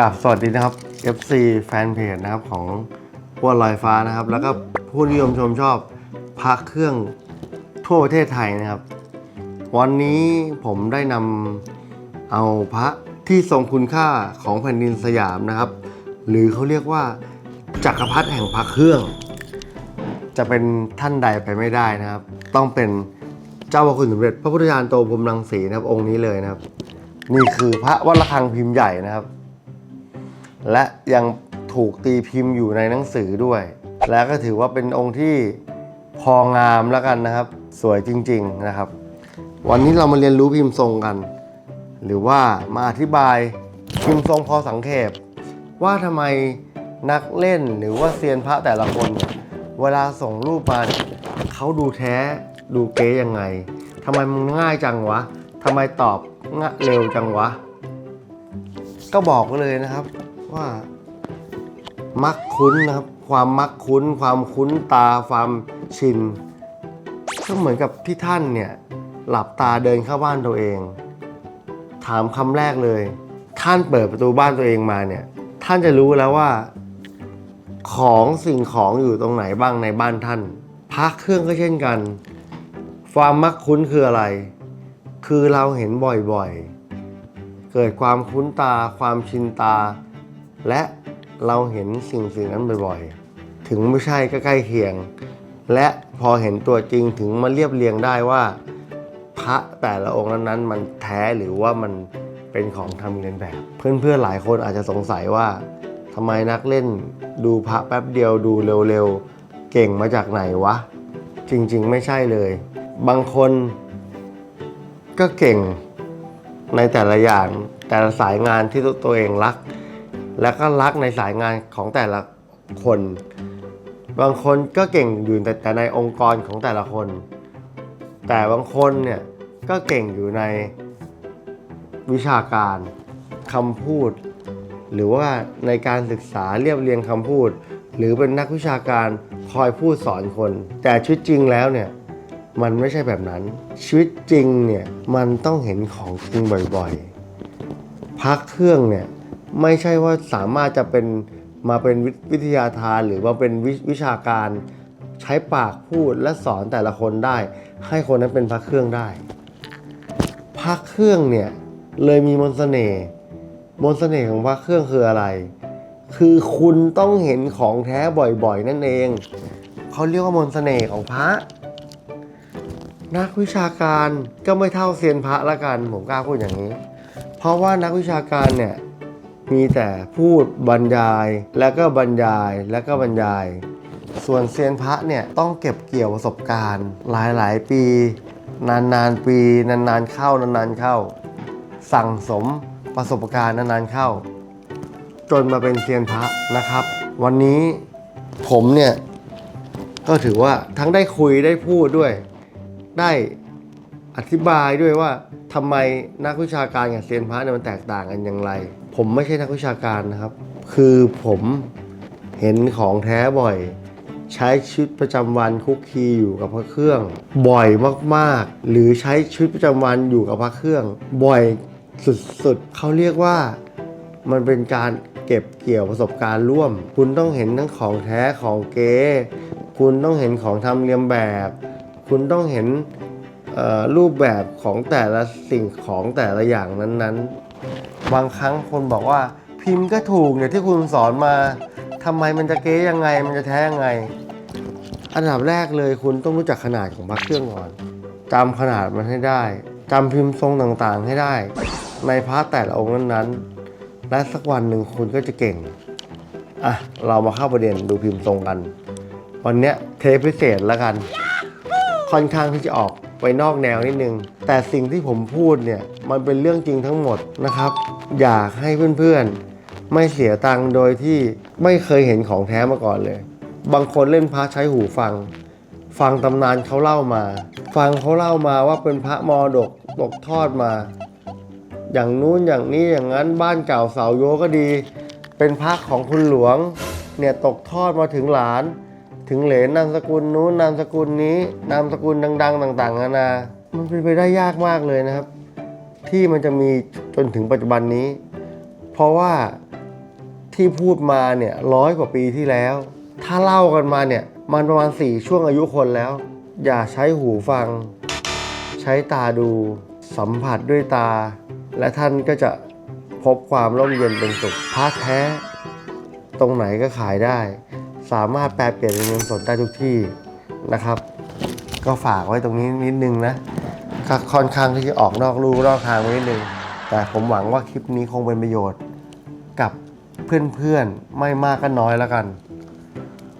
กราบสวัสดีนะครับ FC แฟนเพจนะครับของพวลอยฟ้านะครับ แล้วก็ผู้นิยมชมชอบพระเครื่องทั่วประเทศไทยนะครับ วันนี้ผมได้นำเอาพระที่ทรงคุณค่าของแผ่นดินสยามนะครับ หรือเขาเรียกว่า จักรพรรดิแห่งพระเครื่อง จะเป็นท่านใดไปไม่ได้นะครับ ต้องเป็นเจ้าพระคุณสมเด็จพระพุทธญาณโตพรมรังสีนะครับองค์นี้เลยนะครับ นี่คือพระวัดระฆังพิมพ์ใหญ่นะครับ และยังถูกตีพิมพ์อยู่ในหนังสือด้วย และก็ถือว่าเป็นองค์ที่พองามแล้วกันนะครับ สวยจริง ๆนะครับ วันนี้เรามาเรียนรู้พิมพ์ทรงกัน หรือว่ามาอธิบายพิมพ์ทรงพอสังเขปว่าทำไมนักเล่นหรือว่าเซียนพระแต่ละคน เวลาส่งรูปมาเขาดูแท้ดูเก๊ยังไงทำไมมันง่ายจังวะทำไมตอบง่ะเร็วจังวะ ก็บอกเลยนะครับ ว่ามักคุ้นนะครับ ความมักคุ้น ความคุ้นตาความชินก็เหมือนกับที่ท่านเนี่ยหลับตาเดินเข้าบ้านตัวเอง ถามคำแรกเลย ท่านเปิดประตูบ้านตัวเองมาเนี่ย ท่านจะรู้แล้วว่า ของสิ่งของอยู่ตรงไหนบ้างในบ้านท่านพักเครื่องก็เช่นกัน ความมักคุ้นคืออะไร คือเราเห็นบ่อยๆ เกิดความคุ้นตา ความชินตา และเราเห็นสิ่งสิ่งนั้นบ่อยๆ ถึงไม่ใช่ก็ใกล้เคียง และพอเห็นตัวจริงถึงมาเรียบเรียงได้ว่า พระแต่ละองค์นั้นๆ มันแท้หรือว่ามันเป็นของทำเลียนแบบ เพื่อนๆหลายคนอาจจะสงสัยว่าทำไมนักเล่นดูพระแป๊บเดียวดูเร็วๆ เก่งมาจากไหนวะ จริงๆ ไม่ใช่เลย บางคนก็เก่งในแต่ละอย่างแต่ละสายงานที่ตัวเองรัก แล้วก็รักในสายงานของแต่ละคน บางคนก็เก่งอยู่แต่แต่ในองค์กรของแต่ละคน แต่บางคนเนี่ยก็เก่งอยู่ในวิชาการคำพูด หรือว่าในการศึกษาเรียบเรียงคำพูด หรือเป็นนักวิชาการคอยพูดสอนคน แต่ชีวิตจริงแล้วเนี่ยมันไม่ใช่แบบนั้น ชีวิตจริงเนี่ยมันต้องเห็นของจริงบ่อยๆพักเครื่องเนี่ย ไม่ใช่ว่าสามารถจะเป็นมาเป็นวิทยาทานหรือว่าเป็นวิวิชาการใช้ปากพูดและสอนแต่ละคนได้ ให้คนนั้นเป็นพระเครื่องได้พระเครื่องเนี่ยเลยมีมนต์เสน่ห์มนต์เสน่ห์ของพระเครื่องคืออะไร คือคุณต้องเห็นของแท้บ่อยๆ นั่นเองเขาเรียกว่ามนต์เสน่ห์ของพระ นักวิชาการก็ไม่เท่าเซียนพระละกันผมกล้าพูดอย่างนี้ เพราะว่านักวิชาการเนี่ย มีแต่พูดบรรยายแล้วก็บรรยายแล้วก็บรรยาย ส่วนเซียนพระเนี่ยต้องเก็บเกี่ยวประสบการณ์ หลายๆ ปี นานๆปี นานๆเข้านานๆเข้า สั่งสมประสบการณ์นานๆเข้า จนมาเป็นเซียนพระนะครับ วันนี้ผมเนี่ยก็ถือว่าทั้งได้คุยได้พูดด้วยได้ อธิบายด้วยว่าทำไมนักวิชาการกับเซียนพระเนี่ยมันแตกต่างกันอย่างไร ผมไม่ใช่นักวิชาการนะครับ คือผมเห็นของแท้บ่อย ใช้ชีวิตประจำวันคุกคีอยู่กับพระเครื่อง บ่อยมากๆ หรือใช้ชีวิตประจำวันอยู่กับพระเครื่อง บ่อยสุดๆเขาเรียกว่ามันเป็นการเก็บเกี่ยวประสบการณ์ร่วม คุณต้องเห็นทั้งของแท้ของเก๊คุณต้องเห็นของทำเรียมแบบ คุณต้องเห็น รูปแบบของแต่ละสิ่งของแต่ละอย่างนั้นๆ บางครั้งคนบอกว่าพิมพ์ก็ถูกเนี่ยที่คุณสอนมาทำไมมันจะเก๊ยังไงมันจะแท้ยังไง อันดับแรกเลยคุณต้องรู้จักขนาดของพระเครื่องก่อนจำขนาดมันให้ได้จำพิมพ์ทรงต่างๆให้ได้ ในพระแต่ละองค์นั้นๆ และสักวันหนึ่งคุณก็จะเก่งอะเรามาเข้าประเด็นดูพิมพ์ทรงกัน วันเนี้ยเทปพิเศษแล้วกัน ค่อนข้างที่จะออก ไปนอกแนวนิดนึง แต่สิ่งที่ผมพูดเนี่ยมันเป็นเรื่องจริงทั้งหมดนะครับ อยากให้เพื่อนๆ ไม่เสียตังค์โดยที่ไม่เคยเห็นของแท้มาก่อนเลย บางคนเล่นพระใช้หูฟัง ฟังตำนานเขาเล่ามา ฟังเขาเล่ามาว่าเป็นพระมรดกตกทอดมา อย่างนู้นอย่างนี้อย่างนั้นบ้านเก่าเสาโยก็ดี เป็นพระของคุณหลวงเนี่ยตกทอดมาถึงหลาน ถึงเหลนนามสกุลนู้นนามสกุลนี้นามสกุลดัง ๆ ต่างๆนานา มันเป็นไปได้ยากมากเลยนะครับ ที่มันจะมีจนถึงปัจจุบันนี้ เพราะว่าที่พูดมาเนี่ยร้อยกว่าปีที่แล้ว ถ้าเล่ากันมาเนี่ยมันประมาณสี่ช่วงอายุคนแล้ว อย่าใช้หูฟัง ใช้ตาดู สัมผัสด้วยตา และท่านก็จะพบความร่มเย็นเป็นสุขพระแท้ ตรงไหนก็ขายได้ สามารถแปลเปลี่ยนเป็นเงินสดได้ทุกที่นะครับ ก็ฝากไว้ตรงนี้นิดนึงนะค่อนข้างที่จะออกนอกลู่นอกทางนิดนึง แต่ผมหวังว่าคลิปนี้คงเป็นประโยชน์กับเพื่อนๆไม่มากก็น้อยแล้วกัน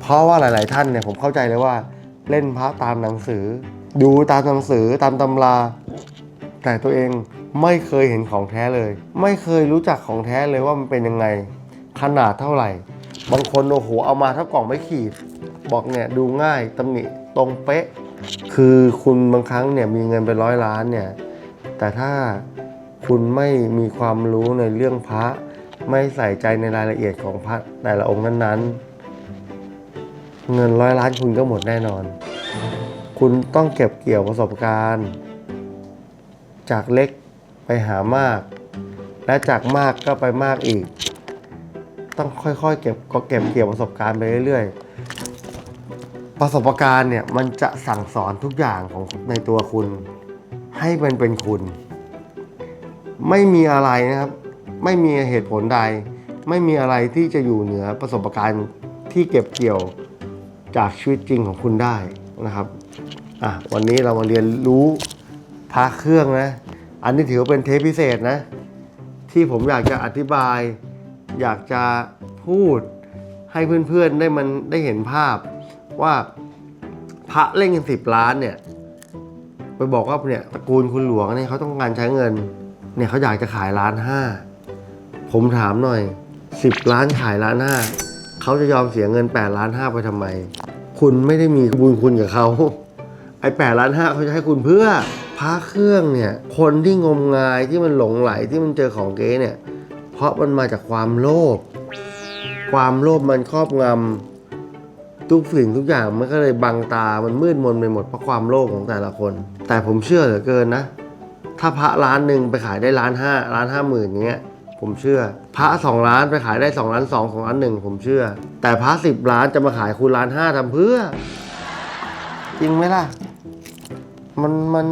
เพราะว่าหลาย ๆ ท่านเนี่ยผมเข้าใจเลยว่าเล่นพระตามหนังสือ ดูตามหนังสือตามตำรา แต่ตัวเองไม่เคยเห็นของแท้เลย ไม่เคยรู้จักของแท้เลยว่ามันเป็นยังไง ขนาดเท่าไหร่ บางคนโอ้โหเอามาเท่ากล่องไม่ขีด บอกเนี่ยดูง่ายตำหนิตรงเป๊ะ คือคุณบางครั้งเนี่ยมีเงินเป็นร้อยล้านเนี่ย แต่ถ้าคุณไม่มีความรู้ในเรื่องพระ ไม่ใส่ใจในรายละเอียดของพระแต่ละองค์นั้นๆ เงินร้อยล้านคุณก็หมดแน่นอน คุณต้องเก็บเกี่ยวประสบการณ์ จากเล็กไปหามาก และจากมากก็ไปมากอีก ต้องค่อยๆ เก็บก็เก็บเกี่ยวประสบการณ์ไปเรื่อยๆ ประสบการณ์เนี่ยมันจะสั่งสอนทุกอย่างของในตัวคุณ ให้มันเป็นคุณ ไม่มีอะไรนะครับ ไม่มีเหตุผลใด ไม่มีอะไรที่จะอยู่เหนือประสบการณ์ที่เก็บเกี่ยวจากชีวิตจริงของคุณได้นะครับอะวันนี้เรามาเรียนรู้พระเครื่องนะ อันนี้ถือว่าเป็นเทปพิเศษนะ ที่ผมอยากจะอธิบาย อยากจะพูดให้เพื่อนๆได้มันได้เห็นภาพว่าพระเล่นกันสิบล้านเนี่ย ไปบอกว่าเนี่ยตระกูลคุณหลวงเนี่ยเขาต้องการใช้เงิน เนี่ยเขาอยากจะขายล้านห้าผมถามหน่อยสิบล้านขายล้านห้าเขาจะยอมเสียเงินแปดล้านห้าไปทำไม คุณไม่ได้มีบุญคุณกับเขาไอ้แปดล้านห้าเขาจะให้คุณเพื่อพระเครื่องเนี่ย คนที่งมงายที่มันหลงไหลที่มันเจอของเก๊เนี่ย ราะมันมาจากความโลภ ความโลภมันครอบงำทุกสิ่งทุกอย่างมันก็เลยบังตา มันมืดมนไปหมดเพราะความโลภของแต่ละคน แต่ผมเชื่อเหลือเกินนะ ถ้าพระล้านหนึ่งไปขายได้ล้านห้าล้านห้าหมื่นอย่างเงี้ยผมเชื่อ พระสองล้านไปขายได้สองล้านสองของล้านหนึ่งผมเชื่อ แต่พระสิบล้านจะมาขายคุณล้านห้าทำเพื่อ จริงไหมล่ะ มันมัน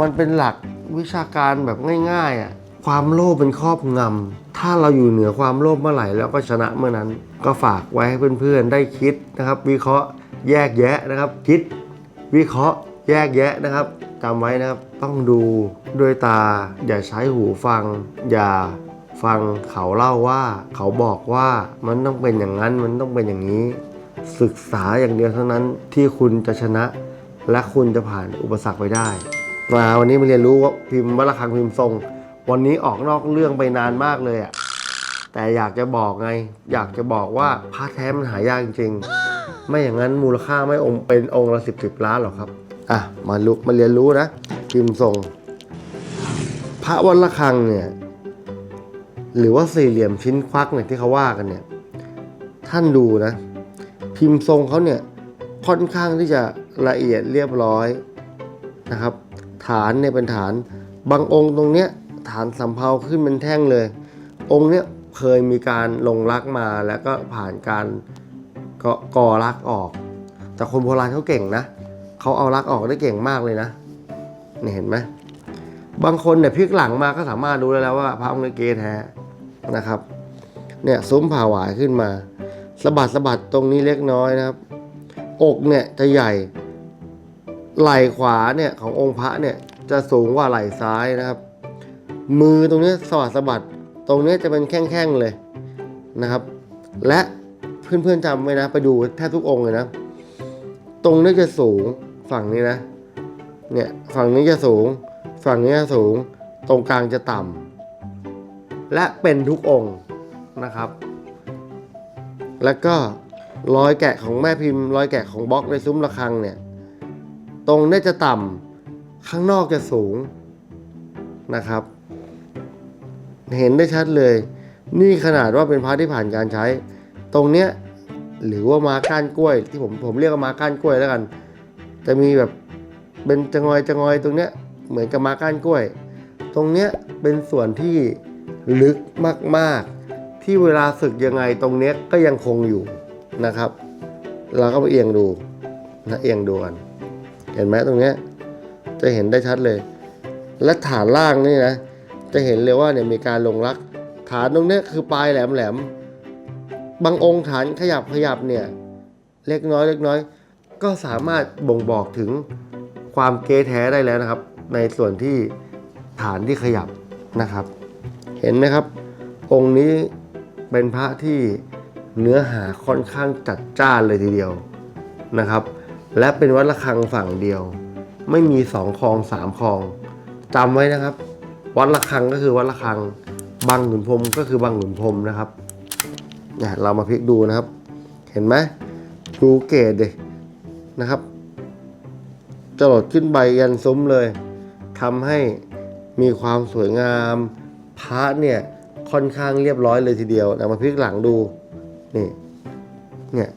มันเป็นหลักวิชาการแบบง่าย ๆอะ ความโลภเป็นครอบงำถ้าเราอยู่เหนือความโลภเมื่อไหร่แล้วก็ชนะเมื่อนั้น ก็ฝากไว้ให้เพื่อนๆได้คิดนะครับ วิเคราะห์แยกแยะนะครับ คิด วิเคราะห์แยกแยะนะครับจำไว้นะครับต้องดูด้วยตา อย่าใช้หูฟัง อย่าฟังเขาเล่าว่า เขาบอกว่ามันต้องเป็นอย่างนั้นมันต้องเป็นอย่างนี้ ศึกษาอย่างเดียวเท่านั้นที่คุณจะชนะ และคุณจะผ่านอุปสรรคไปได้มาวันนี้มาเรียนรู้ว่าพิมพ์วัลคังพิมพ์ทรง วันนี้ออกนอกเรื่องไปนานมากเลยอะแต่อยากจะบอกไง อยากจะบอกว่าพระแท้มันหายากจริงๆ ไม่อย่างนั้นมูลค่าไม่องค์เป็นองค์ละสิบสิบล้านหรอกครับ อะ มาลุมาเรียนรู้นะพิมพ์ทรง พระวัลคังเนี่ย หรือว่าสี่เหลี่ยมชิ้นควักเนี่ยที่เขาว่ากันเนี่ย ท่านดูนะ พิมพ์ทรงเขาเนี่ยค่อนข้างที่จะละเอียดเรียบร้อยนะครับ ฐานเนี่ยเป็นฐานบางองค์ตรงเนี้ย ฐานสำเภาขึ้นเป็นแท่งเลย องค์เนี้ยเคยมีการลงรักมาแล้วก็ผ่านการกก่อรักออก แต่คนโบราณเขาเก่งนะเขาเอารักออกได้เก่งมากเลยนะเนี่ยเห็นไหมบางคนเนี่ยพลิกหลังมาก็สามารถรู้ได้แล้วว่าพระองค์นี้เกแท้นะครับ เนี่ยซุ้มผ่าหวายขึ้นมาสะบัดสะบัดตรงนี้เล็กน้อยนะครับ อกเนี่ยจะใหญ่ ไหล่ขวาเนี่ยขององค์พระเนี่ยจะสูงกว่าไหล่ซ้ายนะครับ มือตรงนี้สวัสดสะบัดตรงนี้จะเป็นแข้งๆเลยนะครับ และเพื่อนๆจำไว้นะ ไปดูแทบทุกองค์เลยนะ ตรงนี้จะสูงฝั่งนี้นะ เนี่ยฝั่งนี้จะสูง ฝั่งนี้จะสูง ตรงกลางจะต่ำและเป็นทุกองค์นะครับ แล้วก็รอยแกะของแม่พิมพ์รอยแกะของบล็อกในซุ้มระฆังเนี่ย ตรงนี้จะต่ำข้างนอกจะสูงนะครับ เห็นได้ชัดเลย นี่ขนาดว่าเป็นพระที่ผ่านการใช้ ตรงเนี้ยหรือว่ามาก้านกล้วย ที่ผมผมเรียกว่ามาก้านกล้วยแล้วกัน จะมีแบบเป็นจงอยจงอยตรงเนี้ยเหมือนกับมาก้านกล้วย ตรงเนี้ยเป็นส่วนที่ลึกมากๆ ที่เวลาศึกยังไงตรงเนี้ยก็ยังคงอยู่นะครับ เราก็ไปเอียงดูนะเอียงดูกันเห็นไหมตรงเนี้ยจะเห็นได้ชัดเลย และฐานล่างนี่นะ จะเห็นเลยว่าเนี่ยมีการลงรัก ฐานตรงนี้คือปลายแหลมแหลมบางองค์ฐานขยับขยับเนี่ยเล็กน้อยเล็กน้อย ก็สามารถบ่งบอกถึงความเกแท้ได้แล้วนะครับ ในส่วนที่ฐานที่ขยับนะครับ เห็นไหมครับ องค์นี้เป็นพระที่เนื้อหาค่อนข้างจัดจ้านเลยทีเดียวนะครับ และเป็นวัดระฆังฝั่งเดียว ไม่มีสองคลองสามคลองจำไว้นะครับ วัดระฆังก็คือวัดระฆังบางหนุนพรมก็คือบางหนุนพรมนะครับเนี่ยเรามาพลิกดูนะครับ เห็นไหมดูเกตดินะครับจรดขึ้นใบยันซุ้มเลยทำให้มีความสวยงามพระเนี่ยค่อนข้างเรียบร้อยเลยทีเดียวนะมาพลิกหลังดูนี่เนี่ย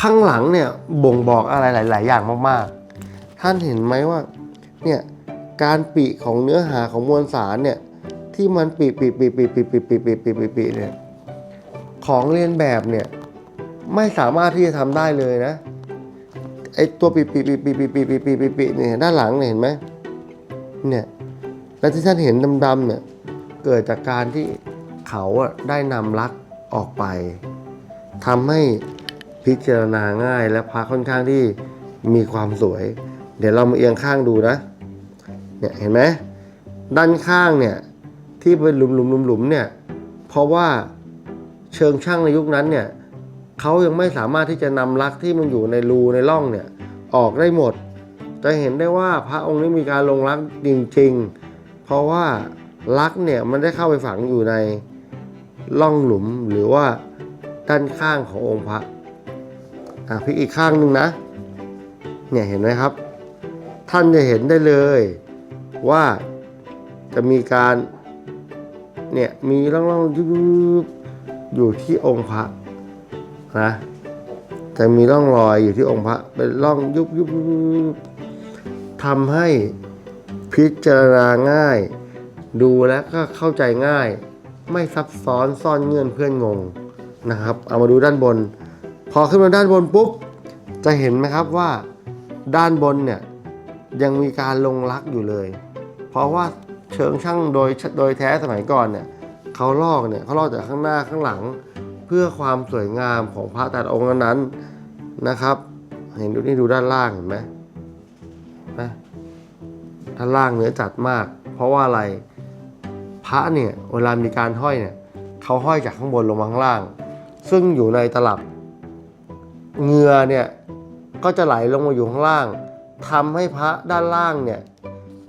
ข้างหลังเนี่ยบ่งบอกอะไรหลาย ๆ อย่างมาก ๆ ท่านเห็นไหมว่าเนี่ย การปีของเนื้อหาของมวลสารเนี่ยที่มันปีปีปีปีปีปีปีปีปีปีปีเนี่ยของเรียนแบบเนี่ยไม่สามารถที่จะทำได้เลยนะไอตัวปีปีปีปีปีปีปีปีปีปีเนี่ยด้านหลังเนี่ยเห็นไหมเนี่ยและที่ท่านเห็นดำๆเนี่ยเกิดจากการที่เขาอะได้นำลักออกไปทำให้พิจารณาง่ายและพระค่อนข้างที่มีความสวย เดี๋ยวเรามาเอียงข้างดูนะ เนี่ยเห็นไหมด้านข้างเนี่ยที่เป็นหลุมหลุมหลุมหลุมเนี่ยเพราะว่าเชิงช่างในยุคนั้นเนี่ยเขายังไม่สามารถที่จะนำลักที่มันอยู่ในรูในร่องเนี่ยออกได้หมด จะเห็นได้ว่าพระองค์นี้มีการลงลักจริงๆ เพราะว่าลักเนี่ยมันได้เข้าไปฝังอยู่ในร่องหลุมหรือว่าด้านข้างขององค์พระอะพลิกอีกข้างหนึ่งนะ เนี่ยเห็นไหมครับ ท่านจะเห็นได้เลย ว่าจะมีการเนี่ยมีร่องๆยุบอยู่ที่องค์พระนะจะมีร่องรอยอยู่ที่องค์พระเป็นร่องยุบยุบทำให้พิจารณาง่าย ดูแล้วก็เข้าใจง่าย ไม่ซับซ้อนซ่อนเงื่อนเพื่อนงงนะครับ เอามาดูด้านบน พอขึ้นมาด้านบนปุ๊บจะเห็นไหมครับว่าด้านบนเนี่ยยังมีการลงลักอยู่เลย ราะว่าเชิงช่างโดยโดยแท้สมัยก่อนเนี่ยเขาลอกเนี่ยเขาลอกจากข้างหน้าข้างหลัง เพื่อความสวยงามของพระแต่ละองค์นั้นนะครับ เห็นดูนี่ดูด้านล่างเห็นไหมนะด้านล่างเนื้อจัดมาก เพราะว่าอะไรพระเนี่ยเวลามีการห้อยเนี่ยเขาห้อยจากข้างบนลงมาข้างล่าง ซึ่งอยู่ในตลับเงือเนี่ยก็จะไหลลงมาอยู่ข้างล่างทำให้พระด้านล่างเนี่ย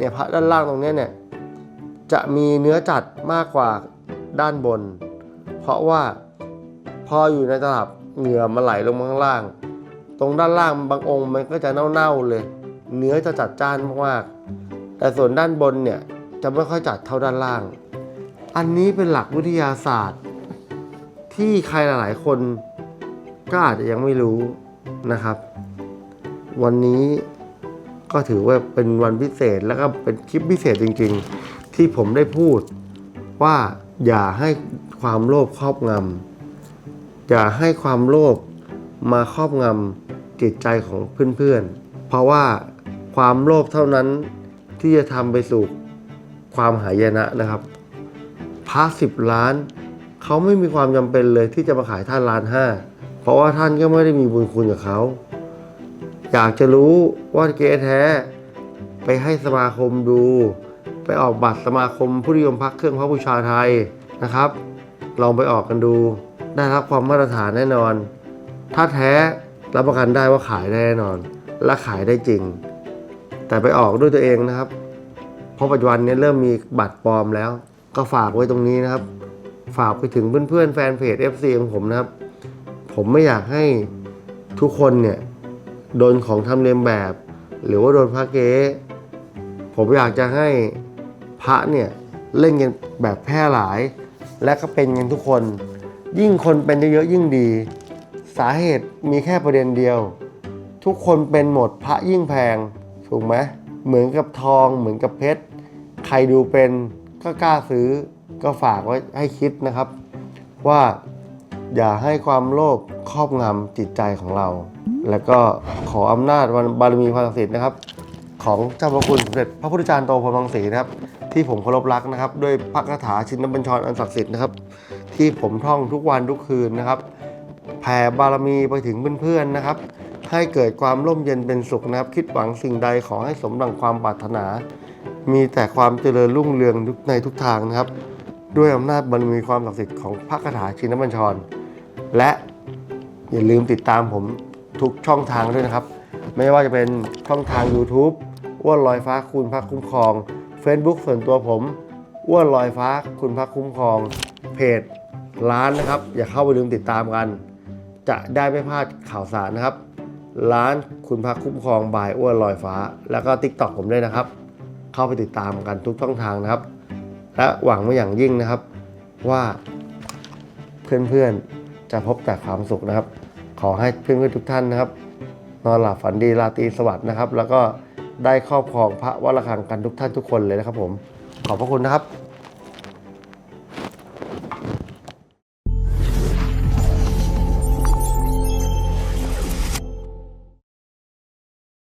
เนี่ยพระด้านล่างตรงนี้เนี่ยจะมีเนื้อจัดมากกว่าด้านบน เพราะว่าพออยู่ในตลับเหงื่อมันไหลลงมาข้างล่าง ตรงด้านล่างบางองค์มันก็จะเน่าๆเลย เนื้อจะจัดจ้านมากๆแต่ส่วนด้านบนเนี่ยจะไม่ค่อยจัดเท่าด้านล่าง อันนี้เป็นหลักวิทยาศาสตร์ ที่ใครหลายๆคนก็อาจจะยังไม่รู้นะครับ วันนี้ ก็ถือว่าเป็นวันพิเศษแล้วก็เป็นคลิปพิเศษจริง ๆ ที่ผมได้พูดว่าอย่าให้ความโลภครอบงำอย่าให้ความโลภมาครอบงำจิตใจของเพื่อนๆ เพราะว่าความโลภเท่านั้นที่จะทำไปสู่ความหายนะนะครับพระสิบล้านเขาไม่มีความจำเป็นเลยที่จะมาขายท่านล้านห้าเพราะว่าท่านก็ไม่ได้มีบุญคุณกับเขา อยากจะรู้ว่าเก๊แท้ ไปให้สมาคมดู ไปออกบัตรสมาคมผู้นิยมพักเครื่องพระบูชาไทยนะครับ ลองไปออกกันดู ได้รับความมาตรฐานแน่นอน ถ้าแท้รับประกันได้ว่าขายได้แน่นอน และขายได้จริง แต่ไปออกด้วยตัวเองนะครับ เพราะปัจจุบันนี้เริ่มมีบัตรปลอมแล้ว ก็ฝากไว้ตรงนี้นะครับ ฝากไปถึงเพื่อนๆแฟนเพจ FC ของผมนะครับ ผมไม่อยากให้ทุกคนเนี่ย โดนของทำเลียนแบบ หรือว่าโดนพระเก๊ผมอยากจะให้พระเนี่ยเล่นกันแบบแพร่หลาย และก็เป็นกันทุกคน ยิ่งคนเป็นเยอะๆยิ่งดี สาเหตุมีแค่ประเด็นเดียว ทุกคนเป็นหมดพระยิ่งแพงถูกไหมเหมือนกับทองเหมือนกับเพชรใครดูเป็นก็กล้าซื้อก็ฝากไว้ให้คิดนะครับ ว่า อย่าให้ความโลภครอบงำจิตใจของเรา แล้วก็ขออำนาจบารมีพระศักดิ์สิทธิ์นะครับ ของเจ้าพระคุณสมเด็จพระพุทธจารย์โตพรมังสีนะครับ ที่ผมเคารพรักนะครับ ด้วยพระคาถาชินบัญชรอันศักดิ์สิทธิ์นะครับ ที่ผมท่องทุกวันทุกคืนนะครับ แผ่บารมีไปถึงเพื่อนๆนะครับ ให้เกิดความร่มเย็นเป็นสุขนะครับ คิดหวังสิ่งใดขอให้สมดังความปรารถนา มีแต่ความเจริญรุ่งเรืองในทุกทางนะครับด้วยอำนาจบารมีความศักดิ์สิทธิ์ของพระคาถาชินบัญชร และอย่าลืมติดตามผมทุกช่องทางด้วยนะครับ ไม่ว่าจะเป็นช่องทาง YouTube อ้วนลอยฟ้าคุณพระคุ้มครอง Facebook ส่วนตัวผมอ้วนลอยฟ้าคุณพระคุ้มครอง เพจร้านนะครับ อย่าเข้าไปลืมติดตามกัน จะได้ไม่พลาดข่าวสารนะครับ ร้านคุณพระคุ้มครองบายอ้วนลอยฟ้า แล้วก็ TikTok ผมด้วยนะครับ เข้าไปติดตามกันทุกช่องทางนะครับ และหวังมาอย่างยิ่งนะครับว่าเพื่อนๆ จะพบแต่ความสุขนะครับ ขอให้เพื่อนๆทุกท่านนะครับ นอนหลับฝันดีราตรีสวัสดิ์นะครับ แล้วก็ได้ครอบครองพระวรคังกันทุกท่านทุกคนเลยนะครับผม ขอบพระคุณนะครับ